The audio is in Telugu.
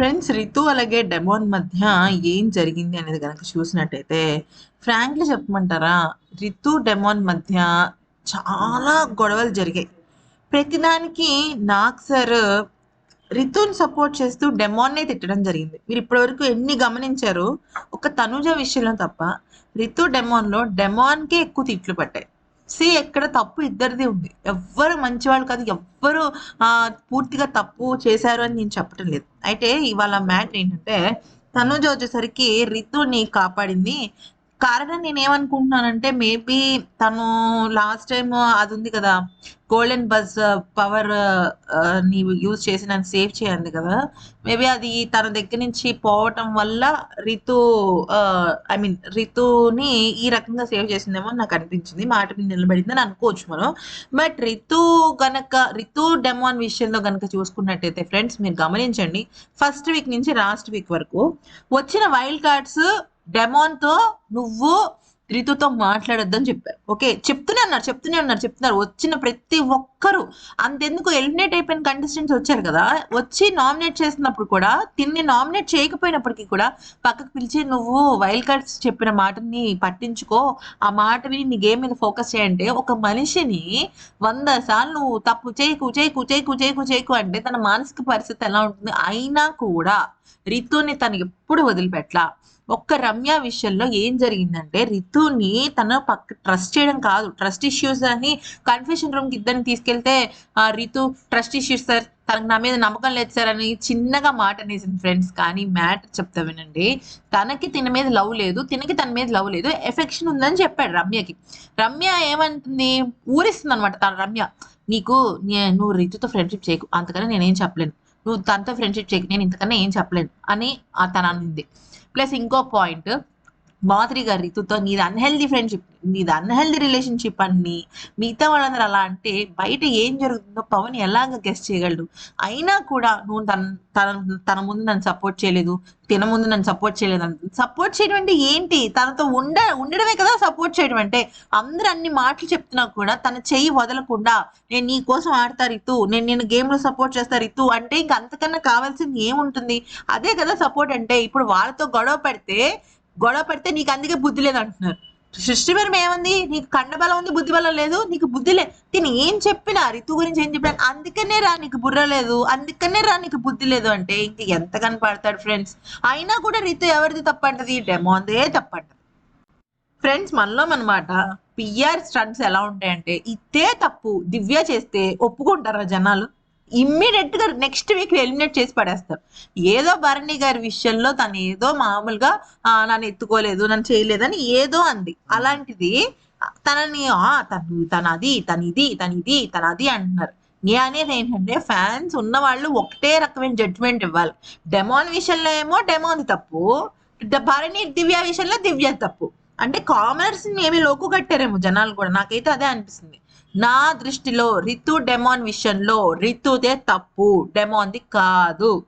ఫ్రెండ్స్ రితు అలాగే డెమోన్ మధ్య ఏం జరిగింది అనేది కనుక చూసినట్టయితే ఫ్రాంక్లీ చెప్పమంటారా రితు డెమోన్ మధ్య చాలా గొడవలు జరిగాయి. ప్రతిదానికి నాగ్ సార్ రితుని సపోర్ట్ చేస్తూ డెమోన్నే తిట్టడం జరిగింది. మీరు ఇప్పటివరకు ఎన్ని గమనించారు ఒక తనుజ విషయంలో తప్ప రితు డెమోన్లో డెమోన్కే ఎక్కువ తిట్లు పట్టాయి. సి ఎక్కడ తప్పు ఇద్దరిది ఉంది. ఎవ్వరు మంచివాళ్ళు కాదు ఎవ్వరు ఆ, పూర్తిగా తప్పు చేశారు అని నేను చెప్పటం లేదు. అయితే ఇవాళ మ్యాటర్ ఏంటంటే తనుజ వచ్చేసరికి రితుని కాపాడింది. కారణం నేనేమనుకుంటున్నానంటే మేబీ తను లాస్ట్ టైం అది ఉంది కదా గోల్డెన్ బజ్ పవర్ని యూజ్ చేసి నన్ను సేవ్ చేయండి కదా మేబీ అది తన దగ్గర నుంచి పోవటం వల్ల రితు ఐ మీన్ రితుని ఈ రకంగా సేవ్ చేసిందేమో నాకు అనిపించింది. మాట మీద నిలబడిందని అనుకోవచ్చు మనం. బట్ రితు గనక రితు డెమోన్ విషయంలో గనక చూసుకున్నట్టయితే ఫ్రెండ్స్ మీరు గమనించండి. ఫస్ట్ వీక్ నుంచి లాస్ట్ వీక్ వరకు వచ్చిన వైల్డ్ కార్డ్స్ డెమోన్తో నువ్వు రితుతో మాట్లాడొద్దని చెప్పారు ఓకే? చెప్తూనే అన్నారు చెప్తూనే ఉన్నారు చెప్తున్నారు. వచ్చిన ప్రతి ఒక్కరు. అంతెందుకు ఎలిమినేట్ అయిపోయిన కంటెస్టెంట్స్ వచ్చారు కదా? వచ్చి నామినేట్ చేసినప్పుడు కూడా తిన్ని నామినేట్ చేయకపోయినప్పటికీ కూడా పక్కకు పిలిచి నువ్వు వైల్డ్ కార్డ్స్ చెప్పిన మాటని పట్టించుకో. ఆ మాట విని నీ గేమ్ మీద ఫోకస్ చేయంటే ఒక మనిషిని వంద సార్లు నువ్వు తప్పు చేయకు చేయకు చేయకు చేయకు చేయకు అంటే తన మానసిక పరిస్థితి ఎలా ఉంటుంది? అయినా కూడా రితుని తను ఎప్పుడు వదిలిపెట్లా ఒక్క రమ్య విషయంలో ఏం జరిగిందంటే రితుని తన పక్క ట్రస్ట్ చేయడం కాదు. ట్రస్ట్ ఇష్యూస్ అని కన్ఫ్యూషన్ రూమ్కి ఇద్దరిని తీసుకెళ్తే ఆ, రితు ట్రస్ట్ ఇష్యూస్ సార్. తనకు నా మీద నమ్మకం లేదు సార్ అని చిన్నగా మాట అనేసింది ఫ్రెండ్స్. కానీ మ్యాటర్ చెప్తా వినండి. తనకి తిన మీద లవ్ లేదు. తినకి తన మీద లవ్ లేదు. ఎఫెక్షన్ ఉందని చెప్పాడు రమ్యకి. రమ్య ఏమంటుంది? ఊరిస్తుంది అనమాట తన రమ్య. నీకు నువ్వు రితుతో ఫ్రెండ్షిప్ చేయకు. అంతకన్నా నేనేం చెప్పలేను. నువ్వు తనతో ఫ్రెండ్షిప్ చేయకు. నేను ఇంతకన్నా ఏం చెప్పలేను అని ఆ తన అనింది. ప్లస్ ఇంకో పాయింట్ మాధురి గారి రితుతో నీది అన్హెల్దీ ఫ్రెండ్షిప్ నీది అన్హెల్దీ రిలేషన్షిప్ అని మిగతా వాళ్ళందరూ అలా అంటే బయట ఏం జరుగుతుందో పవన్ ఎలాగ గెస్ట్ చేయగలడు? అయినా కూడా నువ్వు తన తన తన ముందు నన్ను సపోర్ట్ చేయలేదు తిన ముందు నన్ను సపోర్ట్ చేయలేదు అంటుంది సపోర్ట్ చేయడం అంటే ఏంటి? తనతో ఉండ ఉండడమే కదా సపోర్ట్ చేయడం అంటే. అందరూ అన్ని మాటలు చెప్తున్నా కూడా తన చెయ్యి వదలకుండా నేను నీ కోసం ఆడతా రితు నేను నేను గేమ్లో సపోర్ట్ చేస్తా రితు అంటే ఇంక అంతకన్నా కావాల్సింది ఏముంటుంది? అదే కదా సపోర్ట్ అంటే. ఇప్పుడు వాళ్ళతో గొడవ పెడితే గొడవ పడితే నీకు అందుకే బుద్ధి లేదు అంటున్నారు. సృష్టి ఏముంది? నీకు కండబలం ఉంది బుద్ధి బలం లేదు నీకు బుద్ధి లేదు. తిని ఏం చెప్పినా రితు గురించి ఏం చెప్పినా అందుకనే రా నీకు బుర్ర లేదు అందుకనే రా నీకు బుద్ధి లేదు అంటే ఇంక ఎంత కనపడతాడు ఫ్రెండ్స్ అయినా కూడా రితు ఎవరిది తప్పంటది? డెమోందే తప్పంటది. ఫ్రెండ్స్ మనలో అనమాట పిఆర్ స్టంట్స్ ఎలా ఉంటాయంటే ఇదే తప్పు దివ్య చేస్తే ఒప్పుకుంటారా జనాలు? గా నెక్స్ట్ వీక్ ఎలిమినేట్ చేసి పడేస్తారు. ఏదో భరణి గారి విషయంలో తను ఏదో మామూలుగా నన్ను ఎత్తుకోలేదు నన్ను చేయలేదని ఏదో అంది. అలాంటిది తనని ఆ తను తన అది తన ఇది తన ఇది తన అది అంటున్నారు. నేను అనేది ఏంటంటే ఫ్యాన్స్ ఉన్న వాళ్ళు ఒకటే రకమైన జడ్జ్మెంట్ ఇవ్వాలి. డెమోన్ విషయంలో ఏమో డెమోన్ తప్పు. ద- భరణి దివ్య విషయంలో దివ్య తప్పు. అంటే కామనర్స్ ఏమి లోకు కట్టారేమో జనాలు కూడా. నాకైతే అదే అనిపిస్తుంది. నా దృష్టిలో రితు డెమాన్ విషయంలో రితుదే తప్పు. డెమాన్ది కాదు.